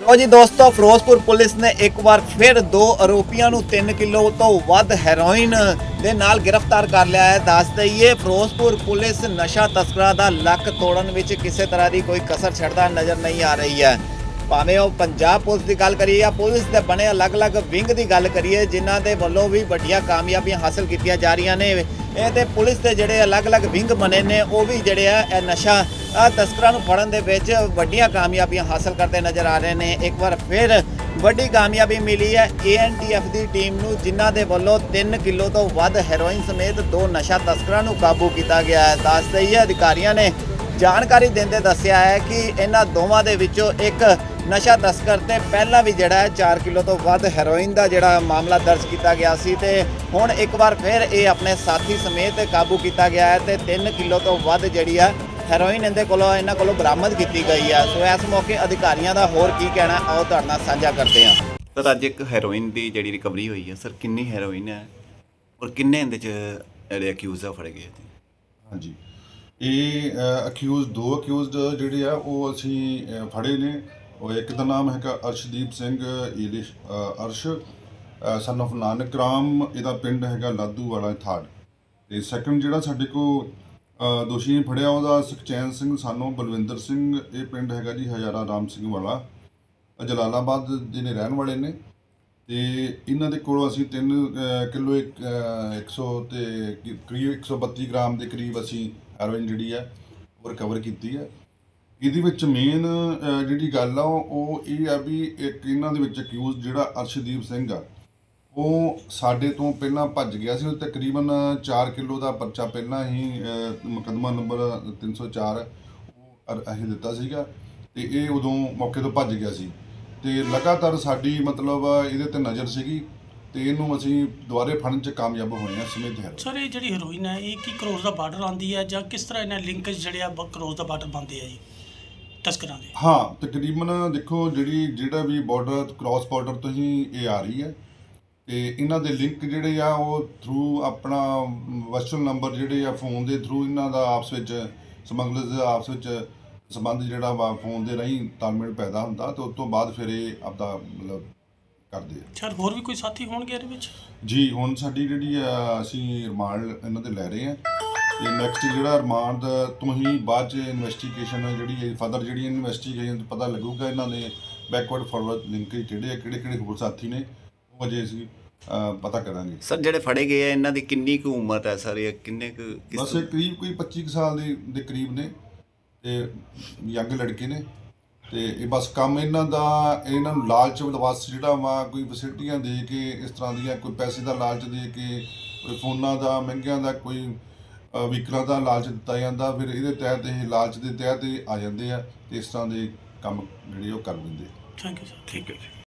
ਲੋ ਜੀ ਦੋਸਤੋ, ਫਿਰੋਜ਼ਪੁਰ ਪੁਲਿਸ ਨੇ ਇੱਕ ਵਾਰ ਫਿਰ ਦੋ ਆਰੋਪੀਆਂ ਨੂੰ 3 ਕਿਲੋ ਤੋਂ ਵੱਧ ਹੈਰੋਇਨ ਦੇ ਨਾਲ ਗ੍ਰਿਫਤਾਰ ਕਰ ਲਿਆ ਹੈ। ਦੱਸ ਦਈਏ, ਫਿਰੋਜ਼ਪੁਰ ਪੁਲਿਸ ਨਸ਼ਾ ਤਸਕਰਾਂ ਦਾ ਲੱਕ ਤੋੜਨ ਵਿੱਚ ਕਿਸੇ ਤਰ੍ਹਾਂ ਦੀ ਕੋਈ ਕਸਰ ਛੱਡਦਾ ਨਜ਼ਰ ਨਹੀਂ ਆ ਰਹੀ ਹੈ। ਭਾਵੇਂ ਉਹ ਪੰਜਾਬ ਪੁਲਿਸ ਦੀ ਗੱਲ ਕਰੀਏ ਜਾਂ ਪੁਲਿਸ ਦੇ ਬਣੇ ਅਲੱਗ-ਅਲੱਗ ਵਿੰਗ ਦੀ ਗੱਲ ਕਰੀਏ, ਜਿਨ੍ਹਾਂ ਦੇ ਵੱਲੋਂ ਵੀ ਵੱਡੀਆਂ ਕਾਮਯਾਬੀਆਂ ਹਾਸਲ ਕੀਤੀਆਂ ਜਾ ਰਹੀਆਂ ਨੇ। ਇਹ ਤੇ ਪੁਲਿਸ ਦੇ ਜਿਹੜੇ ਅਲੱਗ-ਅਲੱਗ ਵਿੰਗ ਬਣੇ ਨੇ, ਉਹ ਵੀ ਜਿਹੜੇ ਆ, ਇਹ ਨਸ਼ਾ ਤਸਕਰਾਂ ਨੂੰ ਫੜਨ ਦੇ ਵਿੱਚ ਵੱਡੀਆਂ ਕਾਮਯਾਬੀਆਂ ਹਾਸਲ ਕਰਦੇ ਨਜ਼ਰ ਆ ਰਹੇ ਨੇ। ਇੱਕ ਵਾਰ ਫਿਰ ਵੱਡੀ ਕਾਮਯਾਬੀ ਮਿਲੀ ਹੈ। ਏਐਨਟੀਐਫ ਦੀ ਟੀਮ ਨੂੰ, ਜਿਨ੍ਹਾਂ ਦੇ ਵੱਲੋਂ 3 ਕਿਲੋ ਤੋਂ ਵੱਧ ਹੈਰੋਇਨ ਸਮੇਤ ਦੋ ਨਸ਼ਾ ਤਸਕਰਾਂ ਨੂੰ ਕਾਬੂ ਕੀਤਾ ਗਿਆ ਹੈ। ਦੱਸ ਦਈਏ, ਅਧਿਕਾਰੀਆਂ ਨੇ ਜਾਣਕਾਰੀ ਦਿੰਦੇ ਦੱਸਿਆ ਹੈ ਕਿ ਇਹਨਾਂ ਦੋਵਾਂ ਦੇ ਵਿੱਚੋਂ ਇੱਕ ਨਸ਼ਾ ਤਸਕਰ ਤੇ ਪਹਿਲਾਂ ਵੀ ਜਿਹੜਾ ਹੈ 4 ਕਿਲੋ ਤੋਂ ਵੱਧ ਹੈਰੋਇਨ ਦਾ ਜਿਹੜਾ ਮਾਮਲਾ ਦਰਜ ਕੀਤਾ ਗਿਆ ਸੀ ਤੇ ਹੁਣ ਇੱਕ ਵਾਰ ਫਿਰ ਇਹ ਆਪਣੇ ਸਾਥੀ ਸਮੇਤ ਕਾਬੂ ਕੀਤਾ ਗਿਆ ਹੈ ਤੇ 3 ਕਿਲੋ ਤੋਂ ਵੱਧ ਜਿਹੜੀ ਆ ਹੈਰੋਇਨ ਇਹਦੇ ਕੋਲੋਂ ਇਹਨਾਂ ਕੋਲੋਂ ਬਰਾਮਦ ਕੀਤੀ ਗਈ ਹੈ ਸੋ ਇਸ ਮੌਕੇ ਅਧਿਕਾਰੀਆਂ ਦਾ ਹੋਰ ਕੀ ਕਹਿਣਾ ਆਓ ਤੁਹਾਡੇ ਨਾਲ ਸਾਂਝਾ ਕਰਦੇ ਹਾਂ। ਸਰ ਅੱਜ ਇੱਕ ਹੈਰੋਇਨ ਦੀ ਜਿਹੜੀ ਰਿਕਵਰੀ ਹੋਈ ਹੈ ਸਰ ਕਿੰਨੀ ਹੈਰੋਇਨ ਹੈ ਔਰ ਕਿੰਨੇ ਇਹਦੇ ਚ ਜਿਹੜੇ ਅਕਿਊਜ਼ ਆ ਫੜੇ ਗਏ ਹਾਂਜੀ। ਇਹ ਅਕਿਊਜ਼ ਦੋ ਅਕਿਊਜ਼ਡ ਜਿਹੜੇ ਆ ਉਹ ਅਸੀਂ ਫੜੇ ਨੇ। ਉਹ ਇੱਕ ਦਾ ਨਾਮ ਹੈਗਾ ਅਰਸ਼ਦੀਪ ਸਿੰਘ ਈਲਿਸ਼ ਅਰਸ਼ ਸਨ of ਨਾਨਕ ਰਾਮ, ਇਹਦਾ ਪਿੰਡ ਹੈਗਾ ਲਾਦੂ ਵਾਲਾ ਥਾੜ ਤੇ ਸੈਕੰਡ ਜਿਹੜਾ ਸਾਡੇ ਕੋ ਦੋਸ਼ੀ ਨੇ ਫੜਿਆ ਉਹਦਾ ਸੁਖਚੈਨ ਸਿੰਘ ਸਾਨੂੰ ਬਲਵਿੰਦਰ ਸਿੰਘ, ਇਹ ਪਿੰਡ ਹੈਗਾ ਜੀ ਹਜ਼ਾਰਾ ਰਾਮ ਸਿੰਘ ਵਾਲਾ ਜਲਾਲਾਬਾਦ ਦੇ ਨੇ ਰਹਿਣ ਵਾਲੇ ਨੇ। ਤੇ ਇਹਨਾਂ ਦੇ ਕੋਲੋਂ ਅਸੀਂ 3 ਕਿਲੋ 100 ਤੇ ਕੀ- ਕਰੀਬ 132 ਗ੍ਰਾਮ ਦੇ ਕਰੀਬ ਅਸੀਂ ਹੈਰੋਇਨ ਜਿਹੜੀ ਹੈ ਉਹ ਰਿਕਵਰ ਕੀਤੀ ਹੈ ਇਹਦੇ ਵਿੱਚ ਮੇਨ ਜਿਹੜੀ ਗੱਲ ਆ, ਉਹ ਉਹ ਇਹ ਆ ਵੀ ਇੱਕ ਇਹਨਾਂ ਦੇ ਵਿੱਚ ਅਕਿਊਜ਼ ਜਿਹੜਾ ਅਰਸ਼ਦੀਪ ਸਿੰਘ ਆ, ਉਹ ਸਾਡੇ ਤੋਂ ਪਹਿਲਾਂ ਭੱਜ ਗਿਆ ਸੀ, ਉਹ ਤਕਰੀਬਨ 4 ਕਿਲੋ ਦਾ ਪਰਚਾ ਪਹਿਲਾਂ ਹੀ ਮੁਕਦਮਾ ਨੰਬਰ 304 ਉਹ ਅਸੀਂ ਦਿੱਤਾ ਸੀਗਾ, ਤੇ ਇਹ ਉਦੋਂ ਮੌਕੇ ਤੋਂ ਭੱਜ ਗਿਆ ਸੀ। ਤੇ ਲਗਾਤਾਰ ਸਾਡੀ ਮਤਲਬ ਇਹਦੇ ਤੇ ਨਜ਼ਰ ਸੀਗੀ, ਤੇ ਇਹਨੂੰ ਅਸੀਂ ਦੁਬਾਰੇ ਫੜਨ ਚ ਕਾਮਯਾਬ ਹੋਏ ਹਾਂ ਸਮੇਤ ਹੈ ਸਰ, ਇਹ ਜਿਹੜੀ ਹੈਰੋਇਨ ਹੈ, ਇਹ ਕੀ ਕਰੋਜ਼ ਦਾ ਬਾਰਡਰ ਆਉਂਦੀ ਹੈ ਜਾਂ ਕਿਸ ਤਰ੍ਹਾਂ ਇਹਨਾਂ ਲਿੰਕੇਜ ਜਿਹੜੇ ਆ ਕਰੋਜ਼ ਦਾ ਬਾਰਡਰ ਬੰਦੇ ਆ ਜੀ? ਤਸਕਰਾਂ ਦੇ। ਹਾਂ ਤਕਰੀਬਨ ਦੇਖੋ ਜਿਹੜੀ ਜਿਹੜਾ ਵੀ ਬਾਰਡਰ ਕ੍ਰਾਸ ਬਾਰਡਰ ਤੋਂ ਹੀ ਇਹ ਆ ਰਹੀ ਹੈ। ਤੇ ਇਹਨਾਂ ਦੇ ਲਿੰਕ ਜਿਹੜੇ ਆ ਉਹ ਥਰੂ ਆਪਣਾ ਵਰਚੁਅਲ ਨੰਬਰ ਜਿਹੜੇ ਆ ਫੋਨ ਦੇ ਥਰੂ ਇਹਨਾਂ ਦਾ ਆਪਸ ਵਿੱਚ ਸਮਗਲਰਸ ਦੇ ਆਪਸ ਵਿੱਚ ਸੰਬੰਧ ਜਿਹੜਾ ਵਾ ਫੋਨ ਦੇ ਰਾਹੀਂ ਤਾਲਮੇਲ ਪੈਦਾ ਹੁੰਦਾ ਤੇ ਉਸ ਤੋਂ ਬਾਅਦ ਫਿਰ ਇਹ ਆਪਦਾ ਮਤਲਬ ਕਰਦੇ ਆ। ਸਰ ਹੋਰ ਵੀ ਕੋਈ ਸਾਥੀ ਹੋਣਗੇ ਇਹਦੇ ਵਿੱਚ? ਜੀ ਹੁਣ ਸਾਡੀ ਜਿਹੜੀ ਆ, ਅਸੀਂ ਰਿਮਾਂਡ ਇਹਨਾਂ ਤੇ ਲੈ ਰਹੇ ਹਾਂ ਤੇ ਨੈਕਸਟ ਜਿਹੜਾ ਰਿਮਾਂਡ ਤੋਂ ਹੀ ਬਾਅਦ ਚ ਇਨਵੈਸਟੀਗੇਸ਼ਨ ਜਿਹੜੀ ਹੈ ਫਰਦਰ ਜਿਹੜੀ ਇਨਵੈਸਟੀਗੇਸ਼ਨ ਪਤਾ ਲੱਗੂਗਾ ਇਹਨਾਂ ਦੇ ਬੈਕਵਰਡ ਫਾਰਵਰਡ ਲਿੰਕ ਕਿਹੜੇ ਆ ਕਿਹੜੇ ਕਿਹੜੇ ਹੋਰ ਸਾਥੀ ਨੇ ਉਹ ਅਜੇ ਅਸੀਂ ਪਤਾ ਕਰਾਂਗੇ। ਸਰ ਜਿਹੜੇ ਫੜੇ ਗਏ ਆ ਇਹਨਾਂ ਦੀ ਕਿੰਨੀ ਕੁ ਉਮਰ ਹੈ ਸਰ ਇਹ ਕਿੰਨੇ ਕੁ ਬਸ ਇਹ ਕਰੀਬ ਕੋਈ 25 ਕੁ ਸਾਲ ਦੇ ਦੇ ਕਰੀਬ ਨੇ ਤੇ ਯੰਗ ਲੜਕੇ ਨੇ ਤੇ ਇਹ ਬਸ ਕੰਮ ਇਹਨਾਂ ਦਾ ਇਹਨਾਂ ਨੂੰ ਲਾਲਚ ਵਸ ਜਿਹੜਾ ਵਾ ਕੋਈ ਫੈਸਿਲਿਟੀਆਂ ਦੇ ਕੇ ਇਸ ਤਰ੍ਹਾਂ ਦੀਆਂ ਕੋਈ ਪੈਸੇ ਦਾ ਲਾਲਚ ਦੇ ਕੇ ਕੋਈ ਫੋਨਾਂ ਦਾ ਮਹਿੰਗਿਆਂ ਦਾ ਕੋਈ ਵਹੀਕਲਾਂ ਦਾ ਲਾਲਚ ਦਿੱਤਾ ਜਾਂਦਾ ਫਿਰ ਇਹਦੇ ਤਹਿਤ ਇਹ ਲਾਲਚ ਦੇ ਤਹਿਤ ਇਹ ਆ ਜਾਂਦੇ ਆ ਤੇ ਇਸ ਤਰ੍ਹਾਂ ਦੇ ਕੰਮ ਜਿਹੜੇ ਉਹ ਕਰ ਦਿੰਦੇ ਆ। ਥੈਂਕ ਯੂ ਸਰ ਠੀਕ ਹੈ ਜੀ